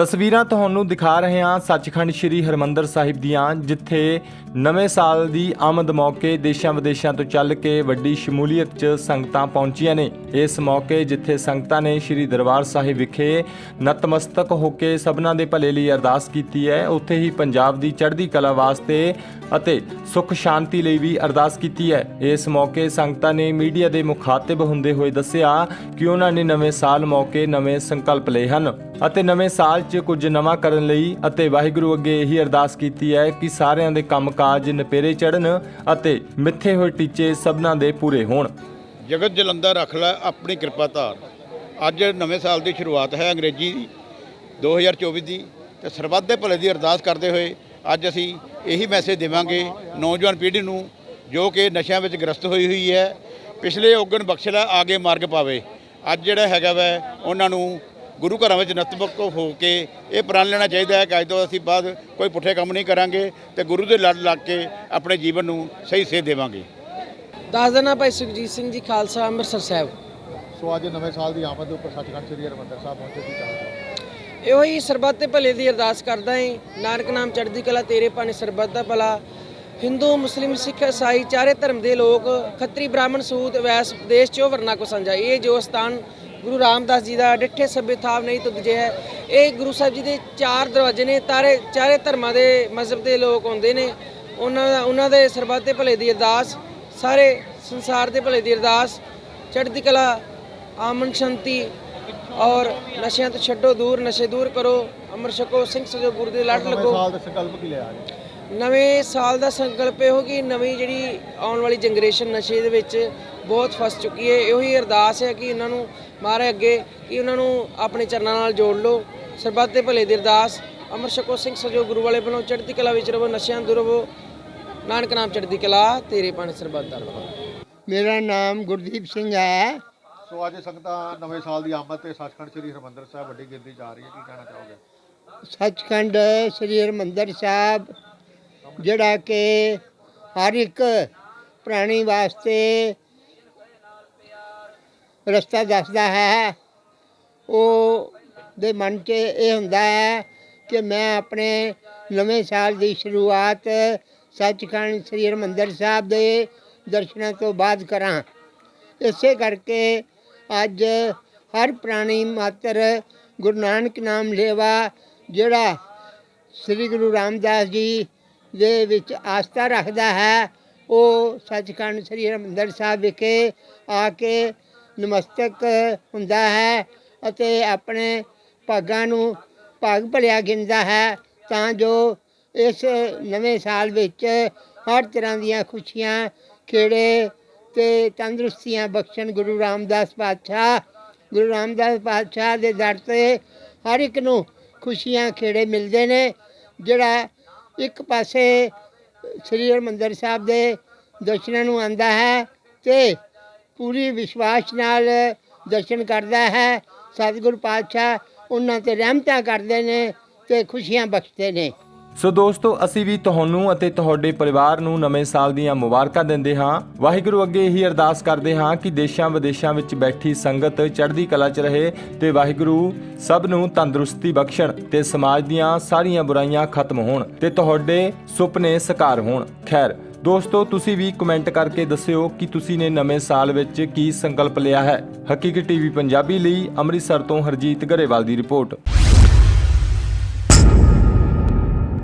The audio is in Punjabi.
ਤਸਵੀਰਾਂ ਤੁਹਾਨੂੰ ਦਿਖਾ ਰਹੇ ਹਾਂ ਸੱਚਖੰਡ ਸ੍ਰੀ ਹਰਮੰਦਰ ਸਾਹਿਬ ਦੀਆਂ, ਜਿੱਥੇ ਨਵੇਂ ਸਾਲ ਦੀ ਆਮਦ ਮੌਕੇ ਦੇਸ਼ਾਂ ਵਿਦੇਸ਼ਾਂ ਤੋਂ ਚੱਲ ਕੇ ਵੱਡੀ ਸ਼ਮੂਲੀਅਤ 'ਚ ਸੰਗਤਾਂ ਪਹੁੰਚੀਆਂ ਨੇ। ਇਸ ਮੌਕੇ ਜਿੱਥੇ ਸੰਗਤਾਂ ਨੇ ਸ੍ਰੀ ਦਰਬਾਰ ਸਾਹਿਬ ਵਿਖੇ ਨਤਮਸਤਕ ਹੋ ਕੇ ਸਭਨਾਂ ਦੇ ਭਲੇ ਲਈ ਅਰਦਾਸ ਕੀਤੀ ਹੈ। ਉੱਥੇ ਹੀ ਪੰਜਾਬ ਦੀ ਚੜ੍ਹਦੀ ਕਲਾ ਵਾਸਤੇ ਅਤੇ ਸੁਖ ਸ਼ਾਂਤੀ ਲਈ ਵੀ ਅਰਦਾਸ ਕੀਤੀ ਹੈ। ਇਸ ਮੌਕੇ ਸੰਗਤਾਂ ਨੇ ਮੀਡੀਆ ਦੇ ਮੁਖਾਤਿਬ ਹੁੰਦੇ ਹੋਏ ਦੱਸਿਆ ਕਿ ਉਹਨਾਂ ਨੇ ਨਵੇਂ ਸਾਲ ਮੌਕੇ ਨਵੇਂ ਸੰਕਲਪ ਲਏ ਹਨ ਅਤੇ ਨਵੇਂ ਸਾਲ 'ਚ ਕੁਝ ਨਵਾਂ ਕਰਨ ਲਈ ਅਤੇ ਵਾਹਿਗੁਰੂ ਅੱਗੇ ਇਹੀ ਅਰਦਾਸ ਕੀਤੀ ਹੈ ਕਿ ਸਾਰਿਆਂ ਦੇ ਕੰਮਕਾਜ ਨਪੇਰੇ ਚੜਨ ਅਤੇ ਮਿੱਥੇ ਹੋਏ ਟੀਚੇ ਸਭਨਾਂ ਦੇ ਪੂਰੇ ਹੋਣ। ਜਗਤ ਜਲੰਧਰ ਰੱਖ ਲੈ ਆਪਣੀ ਕਿਰਪਾ ਧਾਰ। ਅੱਜ ਨਵੇਂ ਸਾਲ ਦੀ ਸ਼ੁਰੂਆਤ ਹੈ ਅੰਗਰੇਜ਼ੀ ਦੀ 2024 ਦੀ ਤੇ ਸਰਬੱਤ ਦੇ ਭਲੇ ਦੀ ਅਰਦਾਸ ਕਰਦੇ ਹੋਏ ਅੱਜ ਅਸੀਂ ਇਹੀ ਮੈਸੇਜ ਦੇਵਾਂਗੇ ਨੌਜਵਾਨ ਪੀੜ੍ਹੀ ਨੂੰ ਜੋ ਕਿ ਨਸ਼ਿਆਂ ਵਿੱਚ ਗ੍ਰਸਤ ਹੋਈ ਹੋਈ ਹੈ। ਪਿਛਲੇ ਔਗਣ ਬਖਸ਼ਲਾ ਆਗੇ ਮਾਰਗ ਪਾਵੇ। ਅੱਜ ਜਿਹੜਾ ਹੈਗਾ ਵੈ ਉਹਨਾਂ ਨੂੰ ਗੁਰੂ ਘਰਾਂ ਵਿੱਚ ਨਤਮਕ ਹੋ ਕੇ ਇਹ ਪ੍ਰਣ ਲੈਣਾ ਚਾਹੀਦਾ ਹੈ ਕਿ ਅੱਜ ਤੋਂ ਅਸੀਂ ਬਾਅਦ ਕੋਈ ਪੁੱਠੇ ਕੰਮ ਨਹੀਂ ਕਰਾਂਗੇ ਤੇ ਗੁਰੂ ਦੇ ਲੜ ਲੱਗ ਕੇ ਆਪਣੇ ਜੀਵਨ ਨੂੰ ਸਹੀ ਸੇਧ ਦੇਵਾਂਗੇ। ਦੱਸ ਦੇਣਾ ਭਾਈ ਸੁਖਜੀਤ ਸਿੰਘ ਜੀ ਖਾਲਸਾ ਅੰਮ੍ਰਿਤਸਰ ਸਾਹਿਬ। ਸੋ ਅੱਜ ਨਵੇਂ ਸਾਲ ਦੀ ਆਮਦ ਦੇ ਉੱਪਰ ਸੱਚਖੰਡ ਸ੍ਰੀ ਹਰਿਮੰਦਰ ਸਾਹਿਬ ਪਹੁੰਚੇ ਕੀ ਚਾਹੁੰਦੇ ਇਹੋ ਹੀ ਸਰਬੱਤ ਦੇ ਭਲੇ ਦੀ ਅਰਦਾਸ ਕਰਦਾ ਏ ਨਾਨਕ ਨਾਮ ਚੜ੍ਹਦੀ ਕਲਾ, ਤੇਰੇ ਪਾਣੇ ਸਰਬੱਤ ਦਾ ਭਲਾ। ਹਿੰਦੂ, ਮੁਸਲਿਮ, ਸਿੱਖ, ਈਸਾਈ, ਚਾਰੇ ਧਰਮ ਦੇ ਲੋਕ, ਖੱਤਰੀ, ਬ੍ਰਾਹਮਣ, ਸੂਤ, ਵੈਸ, ਦੇਸ਼, ਚੋ ਵਰਨਾ ਕੋ ਸੰਜਾ ਇਹ ਜੋ ਸਥਾਨ ਗੁਰੂ ਰਾਮਦਾਸ ਜੀ ਦਾ ਡਿੱਠੇ ਸਭੇ ਥਾਵ ਨਹੀਂ ਤੁਜੇ ਹੈ, ਇਹ ਗੁਰੂ ਸਾਹਿਬ ਜੀ ਦੇ ਚਾਰ ਦਰਵਾਜ਼ੇ ਨੇ। ਤਾਰੇ, ਚਾਰੇ ਧਰਮਾਂ ਦੇ ਮਜ਼ਹਬ ਦੇ ਲੋਕ ਆਉਂਦੇ ਨੇ। ਉਹਨਾਂ ਦਾ, ਉਹਨਾਂ ਦੇ ਸਰਬੱਤ ਦੇ ਭਲੇ ਦੀ ਅਰਦਾਸ, ਸਾਰੇ ਸੰਸਾਰ ਦੇ ਭਲੇ ਦੀ ਅਰਦਾਸ। ਚੜ੍ਹਦੀ ਕਲਾ ਆਮਨ ਸ਼ਾਂਤੀ ਔਰ ਨਸ਼ਿਆਂ ਤੋਂ ਛੱਡੋ ਦੂਰ ਨਸ਼ੇ ਦੂਰ ਕਰੋ। ਅਮਰ ਛਕੋ ਸਿੰਘ ਸਜੋ ਗੁਰੂ ਦੇ ਲੜ ਲੱਗੋ। ਸਾਲ ਦਾ ਸੰਕਲਪ ਕੀ ਲਿਆ ਜੀ ਨਵੇਂ ਸਾਲ ਦਾ ਸੰਕਲਪ ਇਹੋ ਕਿ ਨਵੀਂ ਜਿਹੜੀ ਆਉਣ ਵਾਲੀ ਜਨਰੇਸ਼ਨ ਨਸ਼ੇ ਦੇ ਵਿੱਚ ਬਹੁਤ ਫਸ ਚੁੱਕੀ ਹੈ। ਇਹੋ ਹੀ ਅਰਦਾਸ ਹੈ ਕਿ ਇਹਨਾਂ ਨੂੰ ਮਾਰੇ ਅੱਗੇ ਕਿ ਉਹਨਾਂ ਨੂੰ ਆਪਣੇ ਚਰਨਾਂ ਨਾਲ ਜੋੜ ਲਓ। ਸਰਬੱਤ ਦੇ ਭਲੇ ਦੀ ਅਰਦਾਸ। ਅਮਰ ਛਕੋ ਸਿੰਘ ਸਜੋ ਗੁਰੂ ਵਾਲੇ ਬਣੋ ਚੜ੍ਹਦੀ ਕਲਾ ਵਿੱਚ ਰਹੋ ਨਸ਼ਿਆਂ ਤੋਂ ਦੂਰ ਰਹੋ। ਨਾਨਕ ਨਾਮ ਚੜ੍ਹਦੀ ਕਲਾ ਤੇਰੇ ਪਾਣੀ ਸਰਬੱਤ ਦਾ ਰਹੋ ਮੇਰਾ ਨਾਮ ਗੁਰਦੀਪ ਸਿੰਘ ਹੈ ਸੋ ਅੱਜ ਸੰਗਤਾਂ ਨਵੇਂ ਸਾਲ ਦੀ ਆਮਦ ਤੇ ਸੱਚਖੰਡ ਸ੍ਰੀ ਹਰਿਮੰਦਰ ਸਾਹਿਬ ਵੱਡੀ ਗਿਣਤੀ ਜਾ ਰਹੀ ਹੈ, ਕੀ ਕਹਿਣਾ ਚਾਹੋਗੇ? ਸੱਚਖੰਡ ਸ੍ਰੀ ਹਰਿਮੰਦਰ ਸਾਹਿਬ, ਜਿਹੜਾ ਕਿ ਹਰ ਇੱਕ ਪ੍ਰਾਣੀ ਵਾਸਤੇ ਰਸਤਾ ਦੱਸਦਾ ਹੈ, ਉਹ ਦੇ ਮਨ 'ਚ ਇਹ ਹੁੰਦਾ ਹੈ ਕਿ ਮੈਂ ਆਪਣੇ ਨਵੇਂ ਸਾਲ ਦੀ ਸ਼ੁਰੂਆਤ ਸੱਚਖੰਡ ਸ੍ਰੀ ਹਰਿਮੰਦਰ ਸਾਹਿਬ ਦੇ ਦਰਸ਼ਨਾਂ ਤੋਂ ਬਾਅਦ ਕਰਾਂ। ਇਸੇ ਕਰਕੇ ਅੱਜ ਹਰ ਪ੍ਰਾਣੀ ਮਾਤਰ ਗੁਰੂ ਨਾਨਕ ਨਾਮ ਲੇਵਾ, ਜਿਹੜਾ ਸ੍ਰੀ ਗੁਰੂ ਰਾਮਦਾਸ ਜੀ ਦੇ ਵਿੱਚ ਆਸਥਾ ਰੱਖਦਾ ਹੈ, ਉਹ ਸੱਚਖੰਡ ਸ੍ਰੀ ਹਰਿਮੰਦਰ ਸਾਹਿਬ ਵਿਖੇ ਆ ਕੇ ਨਮਸਤਕ ਹੁੰਦਾ ਹੈ ਅਤੇ ਆਪਣੇ ਭਾਗਾਂ ਨੂੰ ਭਾਗ ਭਲਿਆ ਗਿਣਦਾ ਹੈ, ਤਾਂ ਜੋ ਇਸ ਨਵੇਂ ਸਾਲ ਵਿੱਚ ਹਰ ਤਰ੍ਹਾਂ ਦੀਆਂ ਖੁਸ਼ੀਆਂ, ਖੇੜੇ ਤੇ ਤੰਦਰੁਸਤੀਆਂ ਬਖਸ਼ਣ ਗੁਰੂ ਰਾਮਦਾਸ ਪਾਤਸ਼ਾਹ, ਗੁਰੂ ਰਾਮਦਾਸ ਪਾਤਸ਼ਾਹ ਦੇ ਦਰ ਤੇ ਹਰ ਇੱਕ ਨੂੰ ਖੁਸ਼ੀਆਂ ਖੇੜੇ ਮਿਲਦੇ ਨੇ, ਜਿਹੜਾ ਇੱਕ ਪਾਸੇ ਸ੍ਰੀ ਹਰਿਮੰਦਰ ਸਾਹਿਬ ਦੇ ਦਰਸ਼ਨਾਂ ਨੂੰ ਆਂਦਾ ਹੈ ਤੇ ਪੂਰੀ ਵਿਸ਼ਵਾਸ ਨਾਲ ਦਰਸ਼ਨ ਕਰਦਾ ਹੈ, ਸਤਿਗੁਰੂ ਪਾਤਸ਼ਾਹ ਉਹਨਾਂ ਤੇ ਰਹਿਮਤਾਂ ਕਰਦੇ ਨੇ ਤੇ ਖੁਸ਼ੀਆਂ ਬਖਸ਼ਦੇ ਨੇ। ਸੋ ਦੋਸਤੋ, ਅਸੀਂ ਵੀ ਤੁਹਾਨੂੰ ਅਤੇ ਤੁਹਾਡੇ ਪਰਿਵਾਰ ਨੂੰ ਨਵੇਂ ਸਾਲ ਦੀਆਂ ਮੁਬਾਰਕਾਂ ਦਿੰਦੇ ਹਾਂ। ਵਾਹਿਗੁਰੂ ਅੱਗੇ ਇਹੀ ਅਰਦਾਸ ਕਰਦੇ ਹਾਂ ਕਿ ਦੇਸ਼ਾਂ ਵਿਦੇਸ਼ਾਂ ਵਿੱਚ ਬੈਠੀ ਸੰਗਤ ਚੜ੍ਹਦੀ ਕਲਾ 'ਚ ਰਹੇ ਤੇ ਵਾਹਿਗੁਰੂ ਸਭ ਨੂੰ ਤੰਦਰੁਸਤੀ ਬਖਸ਼ਣ ਤੇ ਸਮਾਜ ਦੀਆਂ ਸਾਰੀਆਂ ਬੁਰਾਈਆਂ ਖਤਮ ਹੋਣ ਤੇ ਤੁਹਾਡੇ ਸੁਪਨੇ ਸਾਕਾਰ ਹੋਣ। ਖੈਰ, ਦੋਸਤੋ, ਤੁਸੀਂ ਵੀ ਕਮੈਂਟ ਕਰਕੇ ਦੱਸਿਓ ਕਿ ਤੁਸੀਂ ਨੇ ਨਵੇਂ ਸਾਲ ਵਿੱਚ ਕੀ ਸੰਕਲਪ ਲਿਆ ਹੈ। ਹਕੀਕੀ ਟੀਵੀ ਪੰਜਾਬੀ ਲਈ ਅੰਮ੍ਰਿਤਸਰ ਤੋਂ ਹਰਜੀਤ ਗਰੇਵਾਲ ਦੀ ਰਿਪੋਰਟ।